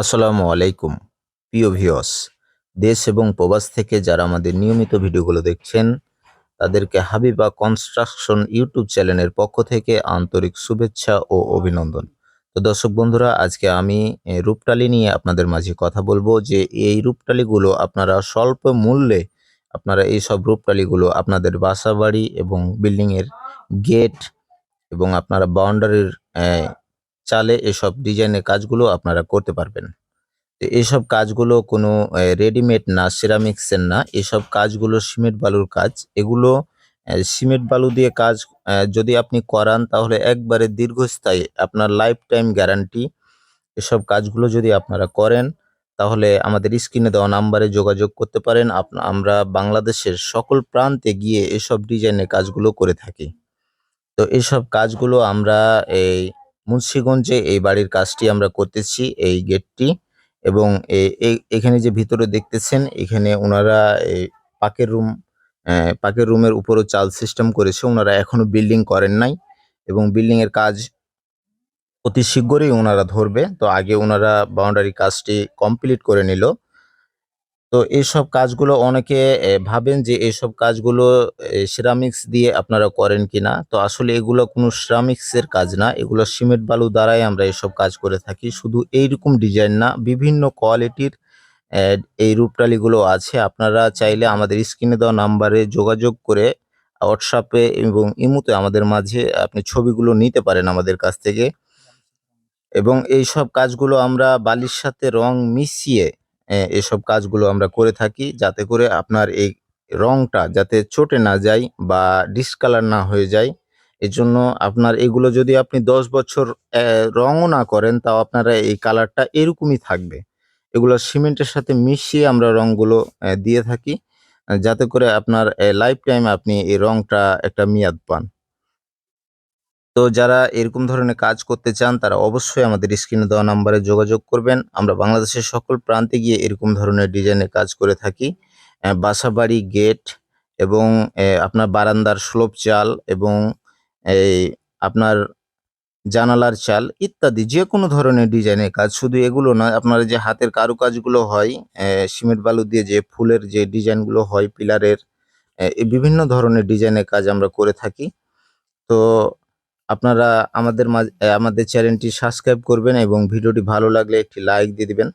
আসসালামু আলাইকুম। প্রিয় ভিউয়ার্স, দেশ এবং প্রবাস থেকে যারা আমাদের নিয়মিত ভিডিওগুলো দেখছেন, তাদেরকে হাবিবা কনস্ট্রাকশন ইউটিউব চ্যানেলের পক্ষ থেকে আন্তরিক শুভেচ্ছা ও অভিনন্দন। তো দর্শক বন্ধুরা, আজকে আমি রূপটালি নিয়ে আপনাদের মাঝে কথা বলব যে, এই রূপটালিগুলো আপনারা স্বল্প মূল্যে আপনারা এই সব রূপটালিগুলো আপনাদের বাসা বাড়ি এবং বিল্ডিংয়ের গেট এবং আপনারা বাউন্ডারির চালে এসব ডিজাইনের কাজগুলো আপনারা করতে পারবেন। তো এইসব কাজগুলো কোনো রেডিমেড না সিরামিক্সের না, এসব কাজগুলো সিমেন্ট বালুর কাজ। এগুলো সিমেন্ট বালু দিয়ে কাজ যদি আপনি করান তাহলে একবারে দীর্ঘস্থায়ী, আপনার লাইফ টাইম গ্যারান্টি এসব কাজগুলো যদি আপনারা করেন তাহলে আমাদের স্ক্রিনে দেওয়া নাম্বারে যোগাযোগ করতে পারেন। আমরা বাংলাদেশের সকল প্রান্তে গিয়ে এসব ডিজাইনের কাজগুলো করে থাকি। তো এসব কাজগুলো আমরা এই মুন্সিগঞ্জে এই বাড়ির কাজটি আমরা করতেছি, এই গেটটি। এবং এখানে যে ভিতরে দেখতেছেন, এখানে ওনারা পাকের রুম পাকের রুমের উপরও চাল সিস্টেম করেছে। ওনারা এখনও বিল্ডিং করেন নাই এবং বিল্ডিং এর কাজ অতি শীঘ্রই ওনারা ধরবে। তো আগে ওনারা বাউন্ডারি কাজটি কমপ্লিট করে নিল। তো এইসব কাজগুলো অনেকে ভাবেন যে এইসব কাজগুলো সিরামিক্স দিয়ে আপনারা করেন কি না তো আসলে এগুলো কোনো সিরামিক্সের কাজ না। এগুলো সিমেন্ট বালু দ্বারাই আমরা এসব কাজ করে থাকি। শুধু এইরকম ডিজাইন না, বিভিন্ন কোয়ালিটির এই রূপটালিগুলো আছে। আপনারা চাইলে আমাদের স্ক্রিনে দেওয়া নাম্বারে যোগাযোগ করে হোয়াটসঅ্যাপে এবং ইমুতে আমাদের মাঝে আপনি ছবিগুলো নিতে পারেন আমাদের কাছ থেকে। এবং এই সব কাজগুলো আমরা বালির সাথে রং মিশিয়ে এসব কাজগুলো আমরা করে থাকি যাতে করে আপনার এই রংটা যাতে চটে না যায় বা ডিসকালার না হয়ে যায়। এজন্য আপনার এগুলো যদি আপনি দশ বছর রঙও না করেন তাও আপনারা এই কালারটা এরকমই থাকবে। এগুলো সিমেন্টের সাথে মিশিয়ে আমরা রঙগুলো দিয়ে থাকি। যাতে করে আপনার লাইফ টাইম আপনি এই রংটা একটা মেয়াদ পান। তো যারা এরকম ধরনের কাজ করতে চান, তারা অবশ্যই আমাদের স্ক্রিনে দেওয়া নাম্বারে যোগাযোগ করবেন। আমরা বাংলাদেশের সকল প্রান্তে গিয়ে এরকম ধরনের ডিজাইনের কাজ করে থাকি। বাসাবাড়ি, গেট এবং আপনার বারান্দার স্লোপ চাল এবং এই আপনার জানালার চাল ইত্যাদি যে কোনো ধরনের ডিজাইনের কাজ। শুধু এগুলো নয়, আপনার যে হাতের কারুকাজগুলো হয় সিমেন্ট বালু দিয়ে যে ফুলের যে ডিজাইনগুলো হয়, পিলারের বিভিন্ন ধরনের ডিজাইনের কাজ আমরা করে থাকি। তো আপনারা আমাদের মাঝে আমাদের চ্যানেলটি সাবস্ক্রাইব করবেন এবং ভিডিওটি ভালো লাগলে একটি লাইক দিয়ে দিবেন।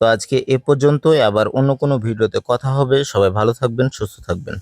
তো আজকে এ পর্যন্তই। আবার অন্য কোনো ভিডিওতে কথা হবে। সবাই ভালো থাকবেন, সুস্থ থাকবেন।